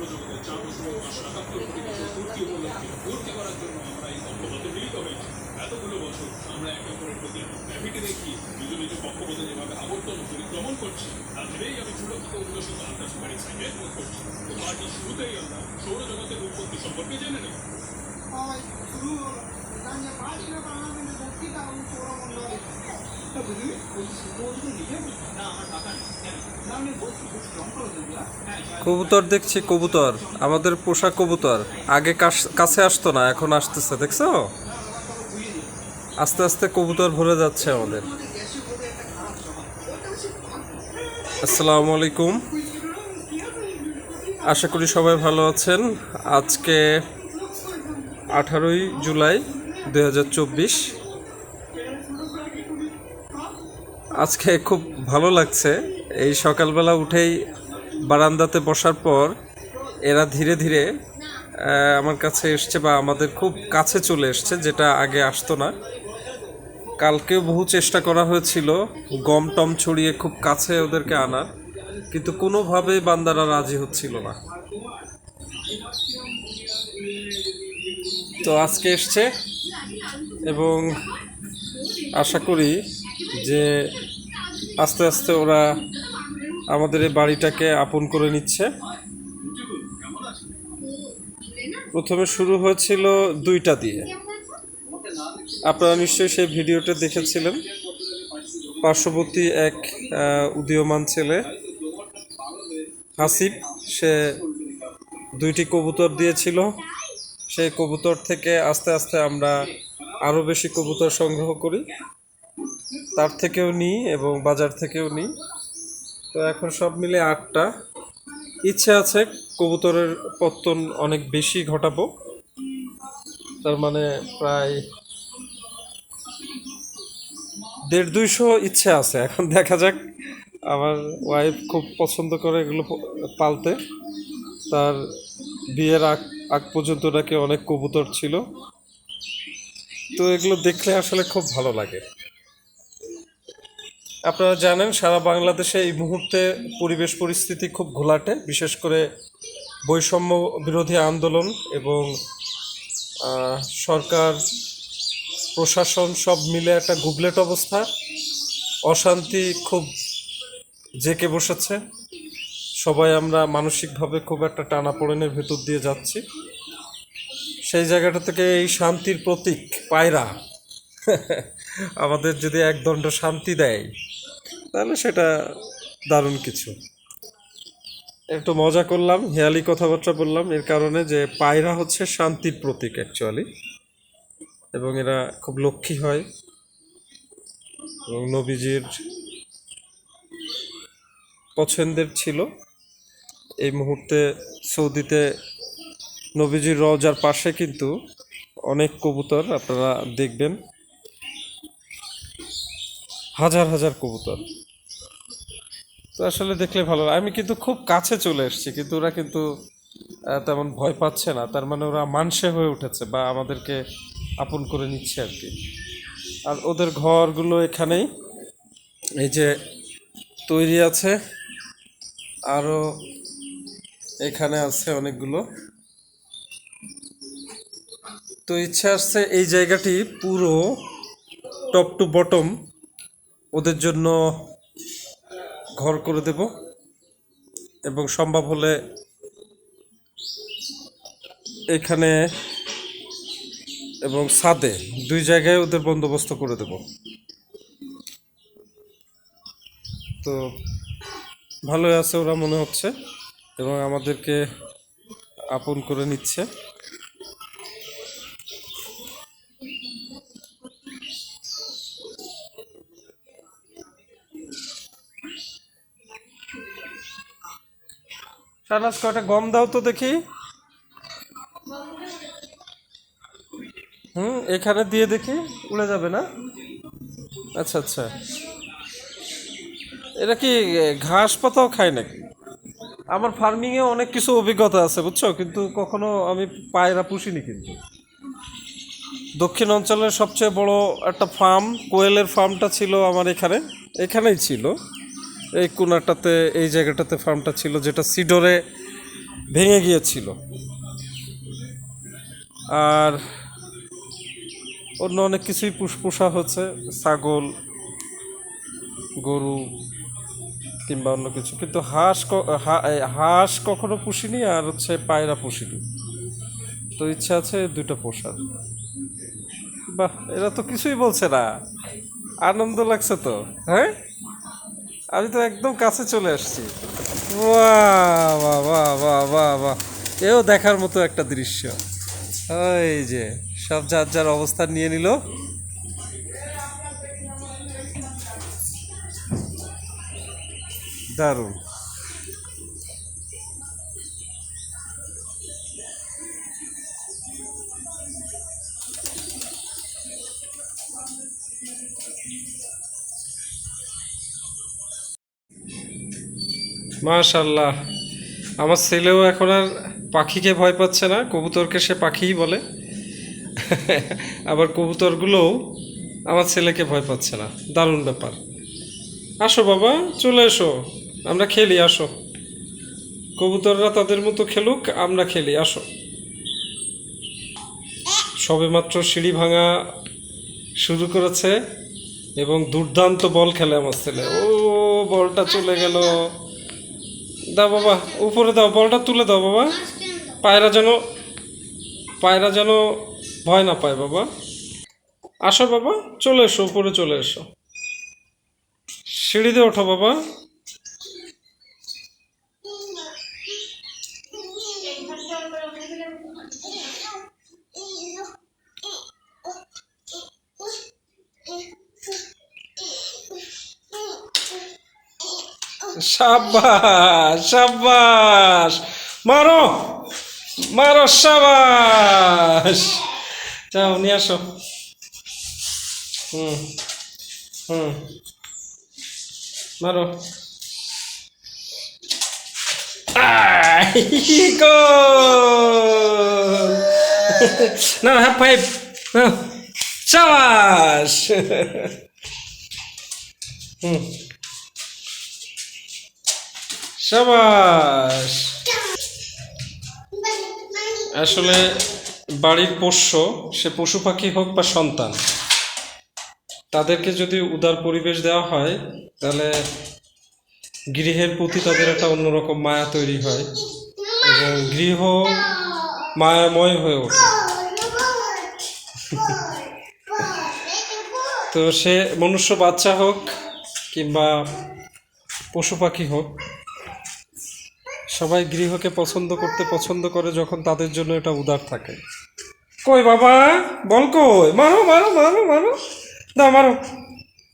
সৌরজগতের চার দশমিক পাঁচশো একাত্তর কোটি বছর পূর্তি উপলক্ষে পূর্তি করার জন্য আমরা এই কক্ষপথে মিলিত হয়েছি এতগুলো বছর আমরা একে অপরের প্রতি গ্র্যাভিটি দেখি নিজ নিজ কক্ষপথে যেভাবে আবর্তন পরিক্রমণ করছি তাদেরই আমি সুরক্ষিত উল্লসিত আকাশবাণী সাইকেল বোধ করছি তো পার্টি শুরুতেই আমরা সৌরজগতের উৎপত্তি সম্পর্কে জেনে নেব শুরু হলো পাঁচটা বাংলাদেশের বক্তৃতা এবং সৌরমণ্ডলে বুঝলি বলছি বলছি নিজে না, আমার টাকা নেই। কেন? না আমি বলছি বলছি রং করে দেবি কবুতর দেখছি, কবুতর। আমাদের পোষা কবুতর। আগে কাছ- কাছে আসতো না, এখন আসতেছে, দেখছ? আস্তে আস্তে কবুতর ভরে যাচ্ছে আমাদের। আসসালামু আলাইকুম। আশা করি সবাই ভালো আছেন। আজকে আঠারোই জুলাই দু হাজার চব্বিশ। আজকে খুব ভালো লাগছে। এই সকালবেলা উঠেই বারান্দাতে বসার পর এরা ধীরে ধীরে আমার কাছে এসছে বা আমাদের খুব কাছে চলে এসছে, যেটা আগে আসতো না। কালকেও বহু চেষ্টা করা হয়েছিল, গম টম ছড়িয়ে খুব কাছে ওদেরকে আনার, কিন্তু কোনোভাবে বান্দারা রাজি হচ্ছিল না। তো আজকে এসছে এবং আশা করি যে আস্তে আস্তে ওরা আমাদের এই বাড়িটাকে আপন করে নিচ্ছে। প্রথমে শুরু হয়েছিল দুইটা দিয়ে। আপনারা নিশ্চয়ই সেই ভিডিওটা দেখেছিলেন। পার্শ্ববর্তী এক উদীয়মান ছেলে, হাসিব, সে দুইটি কবুতর দিয়েছিল। সেই কবুতর থেকে আস্তে আস্তে আমরা আরও বেশি কবুতর সংগ্রহ করি। তার থেকেও নিই এবং বাজার থেকেও নিই। তো এখন সব মিলে আটটা। ইচ্ছে আছে কবুতরের পত্তন অনেক বেশি ঘটাবো। তার মানে প্রায় দেড় দুইশো ইচ্ছে আছে। এখন দেখা যাক। আমার ওয়াইফ খুব পছন্দ করে এগুলো পালতে। তার বিয়ের আগ আগ পর্যন্ত নাকি অনেক কবুতর ছিল। তো এগুলো দেখলে আসলে খুব ভালো লাগে। আপনারা জানেন, সারা বাংলাদেশে এই মুহূর্তে পরিবেশ পরিস্থিতি খুব ঘোলাটে, বিশেষ করে বৈষম্য বিরোধী আন্দোলন এবং সরকার, প্রশাসন সব মিলে একটা গুবলেট অবস্থা। অশান্তি খুব জেকে বসেছে। সবাই আমরা মানসিকভাবে খুব একটা টানাপোড়েনের ভেতর দিয়ে যাচ্ছি। সেই জায়গাটা থেকে এই শান্তির প্রতীক, পায়রা। আমাদের যদি একদণ্ড শান্তি দেয় তাহলে সেটা দারুণ কিছু। একটু মজা করলাম, হেয়ালি কথাবার্তা বললাম, এর কারণে যে পায়রা হচ্ছে শান্তির প্রতীক অ্যাকচুয়ালি এবং এরা খুব লক্ষ্মী হয়। এবং নবীজির পছন্দের ছিল। এই মুহূর্তে সৌদিতে নবীজির রজার পাশে কিন্তু অনেক কবুতর আপনারা দেখবেন। হাজার হাজার কবুতর। তো আসলে দেখলে ভালো। আমি কিন্তু খুব কাছে চলে এসেছি, কিন্তু ওরা কিন্তু তেমন ভয় পাচ্ছে না। তার মানে ওরা মানসে হয়ে উঠেছে বা আমাদেরকে আপন করে নিচ্ছে আর কি। আর ওদের ঘরগুলো এখানেই। এই যে তৈরি আছে। আরও এখানে আছে অনেকগুলো। তো ইচ্ছা আসছে এই জায়গাটি পুরো টপ টু বটম। ওদের জন্য ঘর করে দেব এবং সম্ভব হলে এখানে এবং ছাদে দুই জায়গায় ওদের বন্দোবস্ত করে দেব। তো ভালোই আছে ওরা মনে হচ্ছে এবং আমাদেরকে আপন করে নিচ্ছে। শাহনাজ কয়টা? গম দাও তো দেখি। হুম, এখানে দিয়ে দেখি, উড়ে যাবে না? আচ্ছা আচ্ছা। এটা কি ঘাস পাতাও খায় নাকি? আমার ফার্মিংয়ে অনেক কিছু অভিজ্ঞতা আছে, বুঝছ? কিন্তু কখনো আমি পায়রা পুষিনি কিন্তু। দক্ষিণ অঞ্চলের সবচেয়ে বড় একটা ফার্ম কোয়েলের ফার্মটা ছিল আমার এখানে। এখানেই ছিল। এই কোনাটাতে, এই জায়গাটাতে ফার্মটা ছিল যেটা সিডরে ভেঙে গিয়েছিল। আর অন্য অনেক কিছুই পুষ- পোষা হচ্ছে, ছাগল, গরু কিংবা অন্য কিছু। কিন্তু হাঁস হাঁস কখনো পুষিনি আর হচ্ছে পায়রা পুষিনি। তো ইচ্ছা আছে দুটো পোষার। বাহ, এরা তো কিছুই বলছে না। আনন্দ লাগছে তো হ্যাঁ? আমি তো একদম কাছে চলে আসছি। বাহ বাহ বাহ এও দেখার মতো একটা দৃশ্য। এই যে, সব যার যার অবস্থান নিয়ে নিল। দারুণ। মাশাল্লাহ আমার ছেলেও এখন আর পাখিকে ভয় পাচ্ছে না, কবুতরকে সে পাখিই বলে। আবার কবুতরগুলোও আমার ছেলেকে ভয় পাচ্ছে না, দারুণ ব্যাপার। আসো বাবা, চলে এসো, আমরা খেলি, আসো। কবুতররা তাদের মতো খেলুক, আমরা খেলি, আসো। সবেমাত্র সিঁড়ি ভাঙা শুরু করেছে এবং দুর্দান্ত বল খেলে আমার ছেলে। ও, বলটা চলে গেল। দাও বাবা, উপরে দাও, বলটা তুলে দাও বাবা। পায়রা যেন পায়রা যেন ভয় না পায় বাবা। আসো বাবা, চলে এসো, উপরে চলে এসো। সিঁড়িতে ওঠো বাবা। সাবাস সাবাস মারো মারো সাবাস যাও নিয়ে আসো হুম হুম মারো আই, গোল! না হ্যাঁ ফাইভ সাবাস হুম সাবাস। আসলে বাড়ির পোষ্য, সে পশু পাখি হোক বা সন্তান, তাদেরকে যদি উদার পরিবেশ দেওয়া হয়, তাহলে গৃহের প্রতি তাদের একটা অন্যরকম মায়া তৈরি হয় এবং গৃহ মায়াময় হয়ে ওঠে। তো সে মনুষ্য বাচ্চা হোক কিংবা পশু পাখি হোক সবাই গৃহকে পছন্দ করতে পছন্দ করে যখন তাদের জন্য এটা উদার থাকে। কই বাবা? বল কই? মারো মারো মারো মারো। দাও, মারো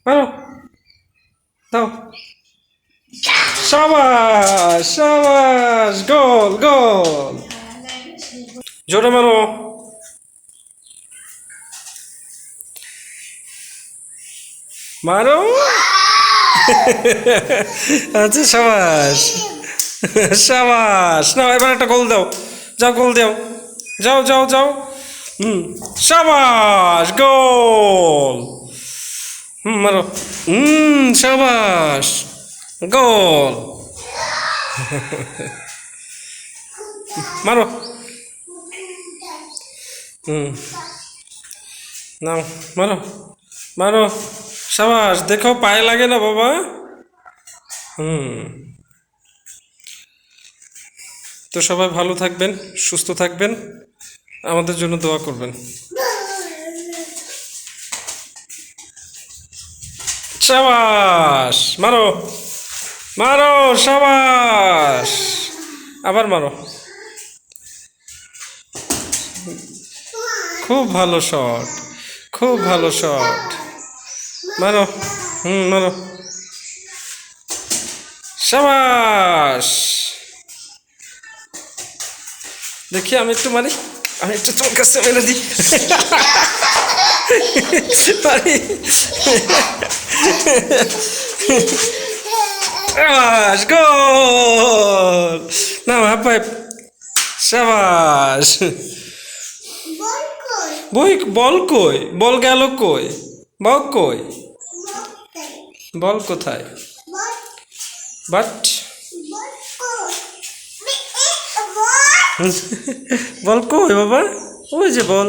মারো। দাও। সাবাস সাবাস, গোল গোল। জোরে মারো। মারো। আচ্ছা সাবাস। সাবাস। না এবার একটা গোল দাও। যাও, গোল দাও। যাও যাও যাও। হুম, সাবাস, গোল। হুম, মারো। হুম, সাবাস, গোল। মারো। হুম। নাও, মারো। মারো। সাবাস, দেখো, পায়ে লাগে না বাবা? হুম। তো সবাই ভালো থাকবেন, সুস্থ থাকবেন। আমাদের জন্য দোয়া করবেন। সাবাস, মারো মারো, সাবাস। আবার মারো। খুব ভালো শট, খুব ভালো শট। মারো, হুম, মারো। সাবাস। দেখি আমি একটু মারি আমি একটু তোর কাছে মেরে দিই। মারি সাবাস গোল। না হাফ সাবাস। বই বল কই? বল গেল কই? বল কই? বল কোথায়? বাট বল কই বাবা? ওই যে বল।